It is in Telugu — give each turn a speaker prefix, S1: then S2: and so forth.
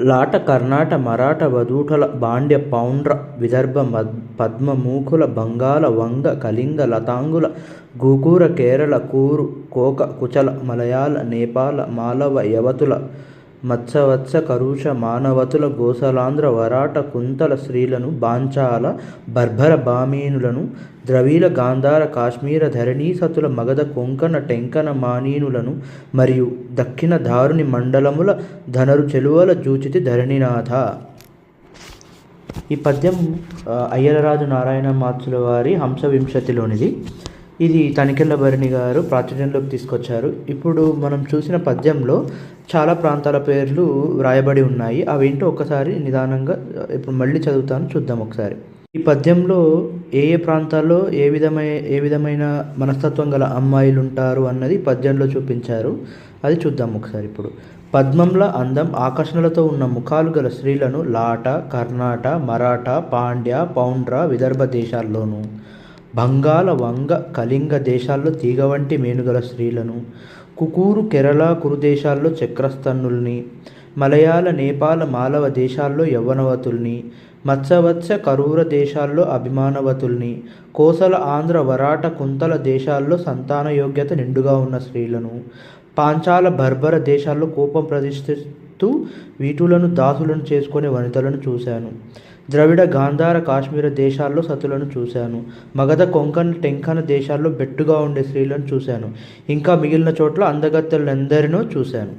S1: లాట కర్ణాట మరాఠ వధూటల భాండ్య పౌండ్ర విదర్భ పద్మ మూకుల బంగాళ వంగ కళింగ లతాంగుల గూకూర కేరళ కూరు కోక కుచల మలయాళ నేపాల మాలవ యవతుల మత్సవత్స కరుష మానవతుల గోసలాంధ్ర వరాట కుంతల స్త్రీలను బాంచాల బర్భర బామీనులను ద్రవీల గాంధార కాశ్మీర ధరణీసతుల మగధ కొంకణ టెంకన మానీనులను మరియు దక్కిన దారుని మండలముల ధనరు చెలువల జూచితి ధరణినాథ. ఈ పద్యం అయ్యలరాజు నారాయణ మాత్సుల వారి హంసవింశతిలోనిది ఇది తనికెళ్ళ భరణి గారు ప్రాచుర్యంలోకి తీసుకొచ్చారు. ఇప్పుడు మనం చూసిన పద్యంలో చాలా ప్రాంతాల పేర్లు వ్రాయబడి ఉన్నాయి. అవేంటో ఒకసారి నిదానంగా ఇప్పుడు మళ్ళీ చదువుతాను చూద్దాం ఒకసారి. ఈ పద్యంలో ఏ ఏ ప్రాంతాల్లో ఏ విధమైన ఏ విధమైన మనస్తత్వం గల అమ్మాయిలు ఉంటారు అన్నది పద్యంలో చూపించారు. అది చూద్దాం ఒకసారి ఇప్పుడు. పద్మంల అందం ఆకర్షణలతో ఉన్న ముఖాలు గల స్త్రీలను లాట కర్ణాట మరాఠ పాండ్య పౌండ్ర విదర్భ దేశాల్లోనూ బంగాళ వంగ కళింగ దేశాల్లో తీగ వంటి మేనుగల స్త్రీలను కుకూరు కేరళ కురు దేశాల్లో చక్రస్తన్నుల్ని మలయాళ నేపాల మాలవ దేశాల్లో యవ్వనవతుల్ని మత్స్యవత్స కరూర దేశాల్లో అభిమానవతుల్ని కోసల ఆంధ్ర వరాట కుంతల దేశాల్లో సంతాన యోగ్యత నిండుగా ఉన్న స్త్రీలను పాంచాల బర్బర దేశాల్లో కోపం ప్రదర్శిస్తూ వీటులను దాసులను చేసుకునే వనితలను చూశాను. ద్రవిడ గాంధార కాశ్మీర దేశాల్లో సతులను చూశాను. మగధ కొంకణ టెంకన దేశాల్లో బెట్టుగా ఉండే స్త్రీలను చూశాను. ఇంకా మిగిలిన చోట్ల అందగత్తెలందరినో చూశాను.